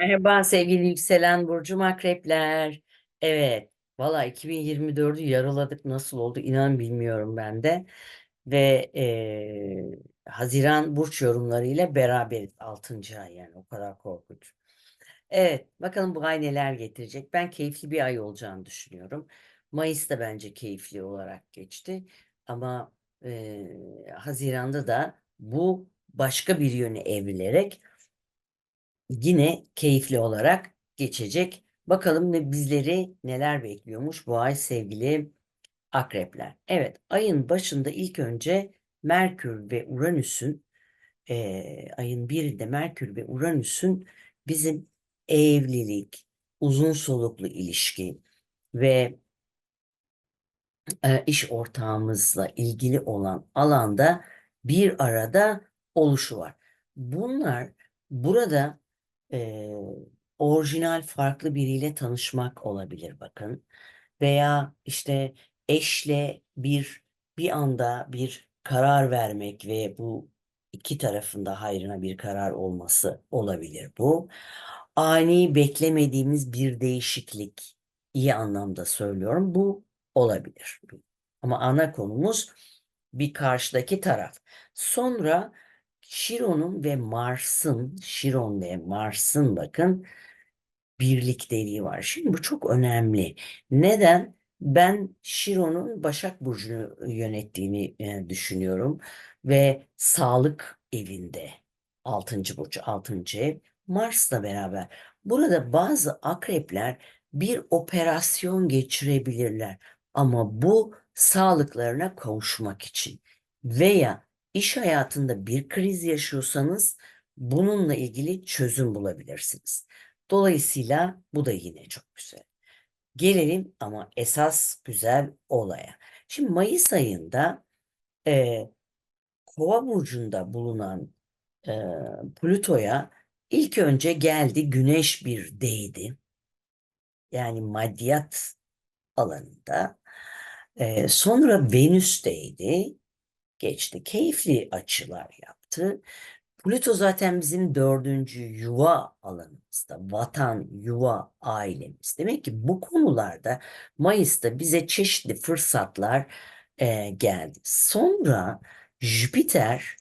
Merhaba sevgili yükselen burcum akrepler. Evet, valla 2024'ü yarıladık nasıl oldu inan bilmiyorum ben de. Ve eee, Haziran burç yorumlarıyla beraberiz 6. ay yani o kadar korkunç. Evet, bakalım bu ay neler getirecek. Ben keyifli bir ay olacağını düşünüyorum. Mayıs da bence keyifli olarak geçti. Ama eee, Haziran'da da bu başka bir yöne evrilerek yine keyifli olarak geçecek. Bakalım ne bizleri neler bekliyormuş bu ay sevgili akrepler. Evet, ayın başında ilk önce Merkür ve Uranüs'ün eee, ayın birinde Merkür ve Uranüs'ün bizim evlilik, uzun soluklu ilişki ve e, iş ortağımızla ilgili olan alanda bir arada oluşu var. Bunlar burada e, orijinal farklı biriyle tanışmak olabilir bakın. Veya işte eşle bir bir anda bir karar vermek ve bu iki tarafında hayrına bir karar olması olabilir bu. Ani beklemediğimiz bir değişiklik iyi anlamda söylüyorum. Bu olabilir. Ama ana konumuz bir karşıdaki taraf. Sonra Şiron'un ve Mars'ın, Şiron ve Mars'ın bakın birlikteliği var. Şimdi bu çok önemli. Neden? Ben Şiron'un Başak Burcu'nu yönettiğini e, düşünüyorum ve sağlık evinde 6. burç 6. ev Mars'la beraber. Burada bazı akrepler bir operasyon geçirebilirler ama bu sağlıklarına kavuşmak için veya iş hayatında bir kriz yaşıyorsanız bununla ilgili çözüm bulabilirsiniz. Dolayısıyla bu da yine çok güzel. Gelelim ama esas güzel olaya. Şimdi Mayıs ayında e, Kova burcunda bulunan e, Plüto'ya ilk önce geldi Güneş bir değdi. Yani maddiyat alanında. E, sonra Venüs'teydi. Geçti. Keyifli açılar yaptı. Plüto zaten bizim dördüncü yuva alanımızda, vatan, yuva, ailemiz. Demek ki bu konularda Mayıs'ta bize çeşitli fırsatlar e, geldi. Sonra Jüpiter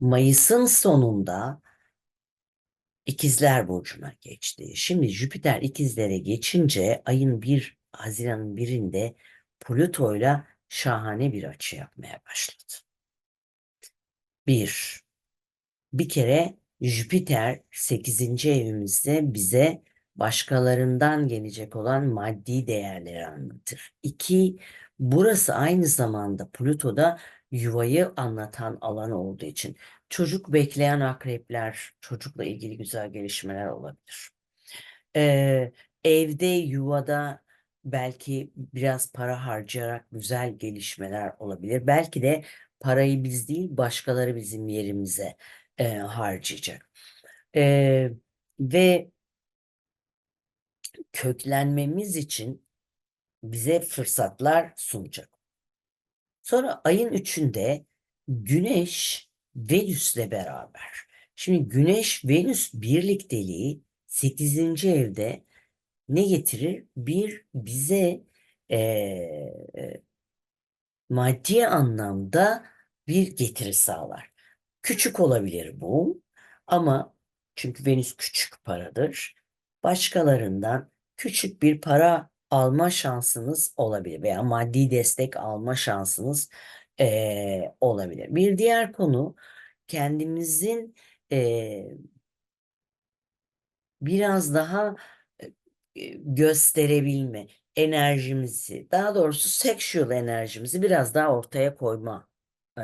Mayıs'ın sonunda İkizler Burcu'na geçti. Şimdi Jüpiter ikizlere geçince ayın 1 Haziran'ın birinde Plüto'yla şahane bir açı yapmaya başladı. Bir, bir kere Jüpiter 8. evimizde bize başkalarından gelecek olan maddi değerleri anlatır. İki, burası aynı zamanda Plüto'da yuvayı anlatan alan olduğu için çocuk bekleyen akrepler, çocukla ilgili güzel gelişmeler olabilir. Ee, evde, yuvada belki biraz para harcayarak güzel gelişmeler olabilir. Belki de parayı biz değil başkaları bizim yerimize e, harcayacak. E, ve köklenmemiz için bize fırsatlar sunacak. Sonra ayın üçünde Güneş Venüs'le beraber. Şimdi Güneş Venüs birlikteliği 8. evde ne getirir? Bir bize e, maddi anlamda bir getiri sağlar. Küçük olabilir bu ama çünkü Venüs küçük paradır. Başkalarından küçük bir para alma şansınız olabilir veya maddi destek alma şansınız eee, olabilir. Bir diğer konu kendimizin eee, biraz daha e, gösterebilme enerjimizi, daha doğrusu sexual enerjimizi biraz daha ortaya koyma e,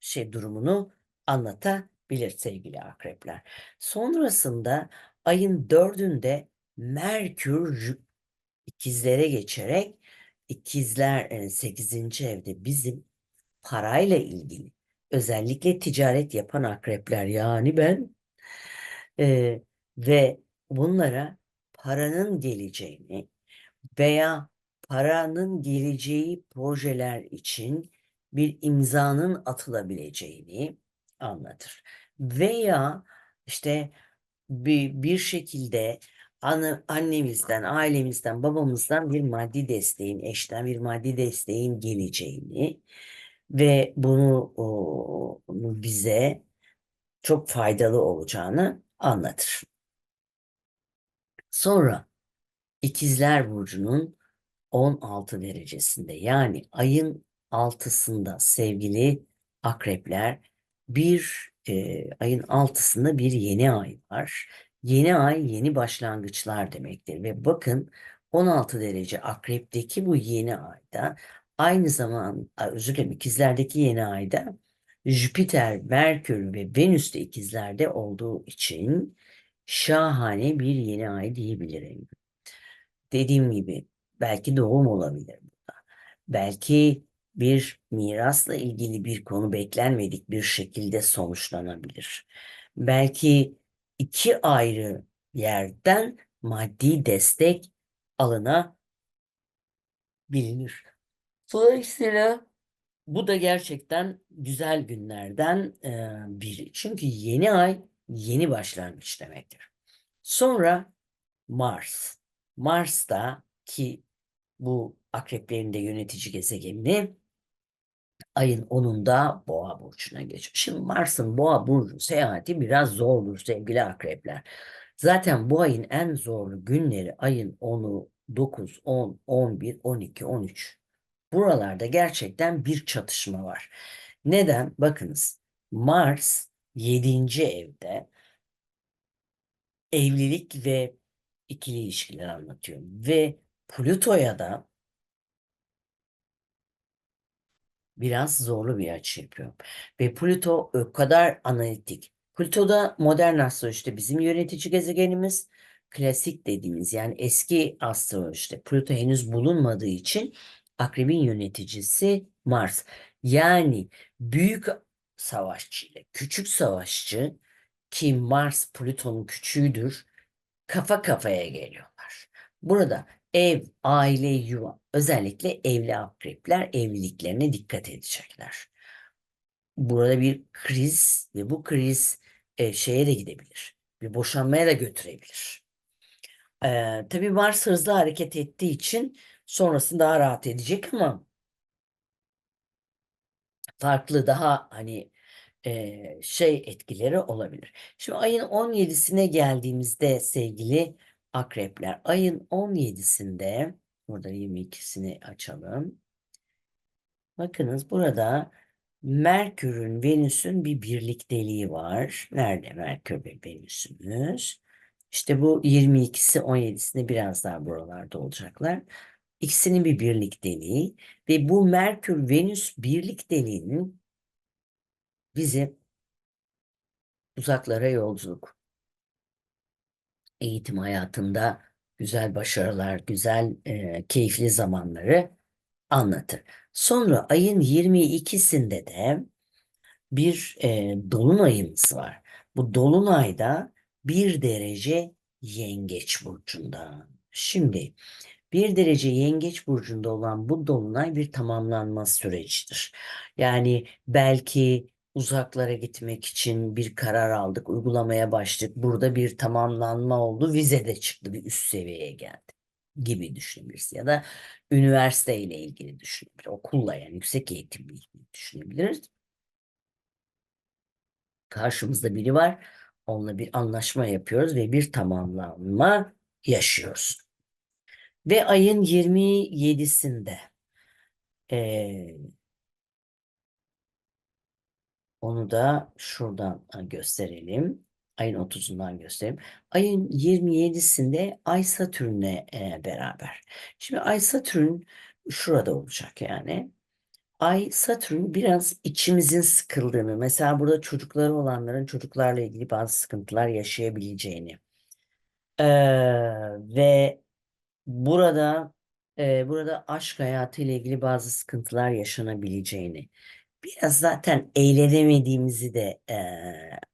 şey durumunu anlatabilir sevgili akrepler. Sonrasında ayın dördünde Merkür ikizlere geçerek ikizler yani 8. evde bizim parayla ilgili özellikle ticaret yapan akrepler yani ben e, ve bunlara paranın geleceğini veya paranın geleceği projeler için bir imzanın atılabileceğini anlatır. Veya işte bir, bir şekilde anne, annemizden, ailemizden, babamızdan bir maddi desteğin, eşten bir maddi desteğin geleceğini ve bunu o, bize çok faydalı olacağını anlatır. Sonra İkizler Burcu'nun 16 derecesinde yani ayın altısında sevgili akrepler bir e, ayın altısında bir yeni ay var. Yeni ay yeni başlangıçlar demektir ve bakın 16 derece akrepteki bu yeni ayda aynı zaman özür dilerim ikizlerdeki yeni ayda Jüpiter, Merkür ve Venüs de ikizlerde olduğu için şahane bir yeni ay diyebilirim. Dediğim gibi belki doğum olabilir burada. Belki bir mirasla ilgili bir konu beklenmedik bir şekilde sonuçlanabilir. Belki iki ayrı yerden maddi destek alınabilir. Dolayısıyla bu da gerçekten güzel günlerden biri. Çünkü yeni ay yeni başlangıç demektir. Sonra Mars. Mars'ta ki bu akreplerin de yönetici gezegeni ayın 10'unda Boğa burcuna geçiyor. Şimdi Mars'ın Boğa burcu seyahati biraz zordur sevgili akrepler. Zaten bu ayın en zorlu günleri ayın 10'u, 9, 10, 11, 12, 13. Buralarda gerçekten bir çatışma var. Neden? Bakınız Mars 7. evde evlilik ve ikili ilişkiler anlatıyor. Ve Plüto'ya da biraz zorlu bir açı yapıyor. Ve Plüto o kadar analitik. Plüto'da modern astrolojide bizim yönetici gezegenimiz klasik dediğimiz yani eski astrolojide Plüto henüz bulunmadığı için akrebin yöneticisi Mars. Yani büyük savaşçı ile küçük savaşçı ki Mars Plüton'un küçüğüdür kafa kafaya geliyorlar. Burada ev, aile, yuva özellikle evli akrepler evliliklerine dikkat edecekler. Burada bir kriz ve bu kriz e, şeye de gidebilir. Bir boşanmaya da götürebilir. Ee, tabii Mars hızlı hareket ettiği için sonrasında daha rahat edecek ama farklı daha hani şey etkileri olabilir. Şimdi ayın 17'sine geldiğimizde sevgili akrepler ayın 17'sinde burada 22'sini açalım. Bakınız burada Merkür'ün Venüs'ün bir birlikteliği var. Nerede Merkür ve Venüs'ümüz? İşte bu 22'si 17'sinde biraz daha buralarda olacaklar. İkisinin bir birlikteliği ve bu Merkür-Venüs birlikteliğinin bizi uzaklara yolculuk, eğitim hayatında güzel başarılar, güzel e, keyifli zamanları anlatır. Sonra ayın 22'sinde de bir e, dolunayımız var. Bu dolunayda bir derece yengeç burcunda. Şimdi bir derece yengeç burcunda olan bu dolunay bir tamamlanma sürecidir. Yani belki uzaklara gitmek için bir karar aldık, uygulamaya başladık. Burada bir tamamlanma oldu, vize de çıktı, bir üst seviyeye geldi gibi düşünebiliriz. Ya da üniversite ile ilgili düşünebiliriz. Okulla yani yüksek eğitimle ilgili düşünebiliriz. Karşımızda biri var. Onunla bir anlaşma yapıyoruz ve bir tamamlanma yaşıyoruz. Ve ayın 27'sinde e, onu da şuradan gösterelim. Ayın 30'undan göstereyim. Ayın 27'sinde Ay Satürn'le e, beraber. Şimdi Ay Satürn şurada olacak yani. Ay Satürn biraz içimizin sıkıldığını, mesela burada çocukları olanların çocuklarla ilgili bazı sıkıntılar yaşayabileceğini ee, ve burada e, burada aşk hayatı ile ilgili bazı sıkıntılar yaşanabileceğini biraz zaten eğlenemediğimizi de e,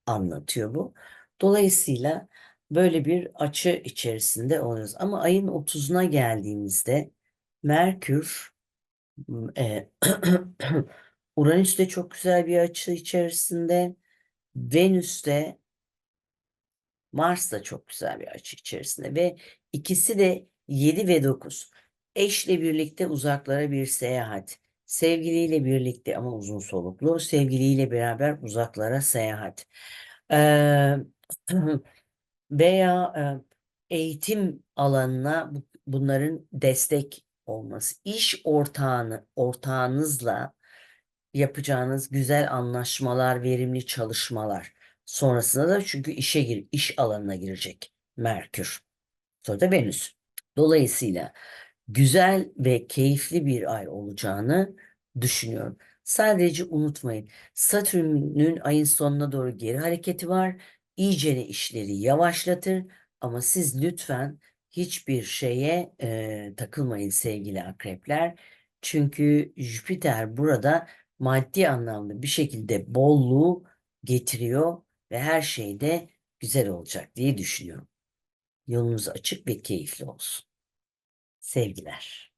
anlatıyor bu. Dolayısıyla böyle bir açı içerisinde oluyoruz. Ama ayın 30'una geldiğimizde Merkür e, Uranüs de çok güzel bir açı içerisinde. Venüs de Mars da çok güzel bir açı içerisinde ve ikisi de 7 ve 9. Eşle birlikte uzaklara bir seyahat. Sevgiliyle birlikte ama uzun soluklu. Sevgiliyle beraber uzaklara seyahat. Ee, veya eğitim alanına bu- bunların destek olması. İş ortağını, ortağınızla yapacağınız güzel anlaşmalar, verimli çalışmalar. Sonrasında da çünkü işe gir, iş alanına girecek Merkür. Sonra da Venüs. Dolayısıyla güzel ve keyifli bir ay olacağını düşünüyorum. Sadece unutmayın. Satürn'ün ayın sonuna doğru geri hareketi var. İyicene işleri yavaşlatır ama siz lütfen hiçbir şeye e, takılmayın sevgili akrepler. Çünkü Jüpiter burada maddi anlamda bir şekilde bolluğu getiriyor ve her şey de güzel olacak diye düşünüyorum. Yolunuz açık ve keyifli olsun. Sevgiler.